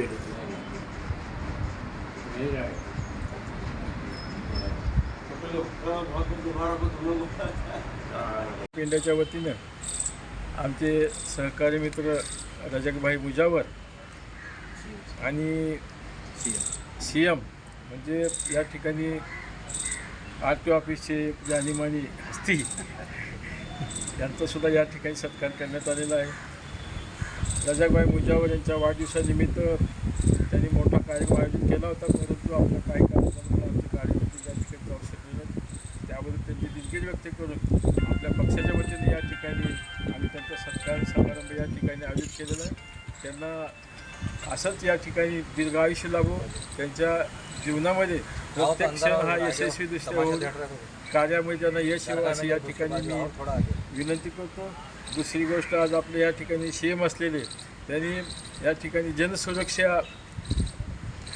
Paid होते पेंड्याच्या वतीनं आमचे सहकारी मित्र रजकभाई भुजावर आणि सी एम म्हणजे या ठिकाणी आर टी ऑफिसचे जाणीमानी हस्ती यांचासुद्धा या ठिकाणी सत्कार करण्यात आलेला आहे. रजाकभाई मुजावर यांच्या वाढदिवसानिमित्त त्यांनी मोठा कार्यक्रम आयोजित केला होता. परंतु आपल्या काही कारणामुळे आमचे कार्यकर्ते या ठिकाणी जाऊ शकले नाहीत त्याबद्दल त्यांची दिलगिरी व्यक्त करून आपल्या पक्षाच्या वतीने या ठिकाणी आम्ही त्यांचा सत्कार समारंभ या ठिकाणी आयोजित केलेला आहे. त्यांना असंच या ठिकाणी दीर्घ आयुष्य लाभो. त्यांच्या जीवनामध्ये प्रत्येक क्षण हा यशस्वी होऊन कार्यामध्ये त्यांना यश येवो अशी या ठिकाणी मी विनंती करतो दुसरी गोष्ट आज आपल्या या ठिकाणी सी एम असलेले त्यांनी या ठिकाणी जनसुरक्षा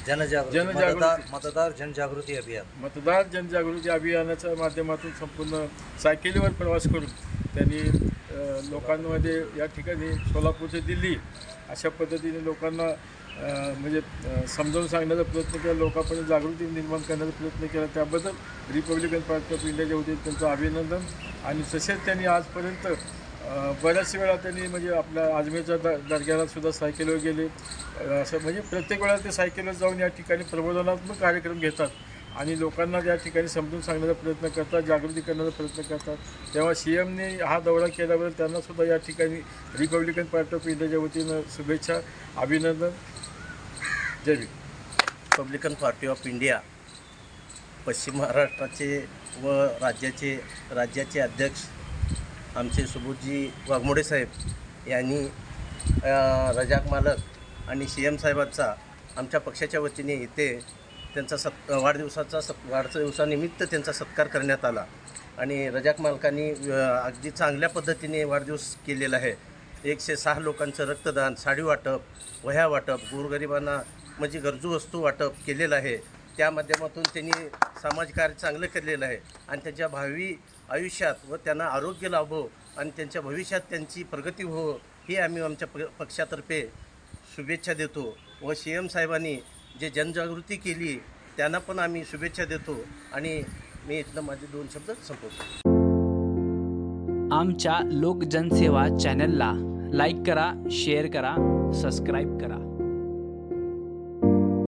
जनजागृती जनजागृती. मतदार मतदार जनजागृती अभियान मतदार जनजागृती अभियानाच्या माध्यमातून संपूर्ण सायकलीवर प्रवास करून त्यांनी लोकांमध्ये या ठिकाणी सोलापूरचे दिल्ली अशा पद्धतीने लोकांना म्हणजे समजावून सांगण्याचा प्रयत्न केला लोकांपर्यंत जागृती निर्माण करण्याचा प्रयत्न केला. त्याबद्दल रिपब्लिकन पार्टी ऑफ इंडियाच्या वतीने त्यांचं अभिनंदन. आणि तसेच त्यांनी आजपर्यंत बऱ्याच वेळा त्यांनी म्हणजे आपल्या अजमेरच्या द दर्ग्याला सुद्धा सायकलवर गेले. असं म्हणजे प्रत्येक वेळा ते सायकलवर जाऊन या ठिकाणी प्रबोधनात्मक कार्यक्रम घेतात. आणि लोकांना त्या ठिकाणी समजून सांगण्याचा प्रयत्न करतात जागृती करण्याचा प्रयत्न करतात. तेव्हा सी एमने हा दौरा केल्याबद्दल त्यांनासुद्धा या ठिकाणी रिपब्लिकन पार्टी ऑफ इंडियाच्या वतीनं शुभेच्छा अभिनंदन. जय रिपब्लिकन पार्टी ऑफ इंडिया पश्चिम महाराष्ट्राचे व राज्याचे राज्याचे अध्यक्ष आमचे सुबोधजी वाघमोडे साहेब यांनी रजाक मालक आणि सी एम साहेबांचा आमच्या पक्षाच्या वतीने इथे त्यांचा सत् वाढदिवसाचा सत् वाढदिवसानिमित्त त्यांचा सत्कार करण्यात आला. आणि रजाक मालकांनी अगदी चांगल्या पद्धतीने वाढदिवस केलेला आहे. एकशे सहा लोकांचं रक्तदान साडी वाटप वह्या वाटप गोरगरिबांना म्हणजे गरजू वस्तू वाटप केलेलं आहे. त्या माध्यमातून त्यांनी समाजकार्य कार्य चांगलं केलेलं आहे. आणि त्यांच्या भावी आयुष्यात व त्यांना आरोग्य लाभो आणि त्यांच्या भविष्यात त्यांची प्रगती हो ही आम्ही आमच्या प पक्षातर्फे शुभेच्छा देतो व सी एम साहेबांनी जे जनजागृती केली त्यांना पण आम्ही शुभेच्छा देतो आणि मी इथनं माझे दोन शब्द संपवतो. आमच्या लोकजनसेवा चॅनलला लाईक करा शेअर करा सबस्क्राईब करा.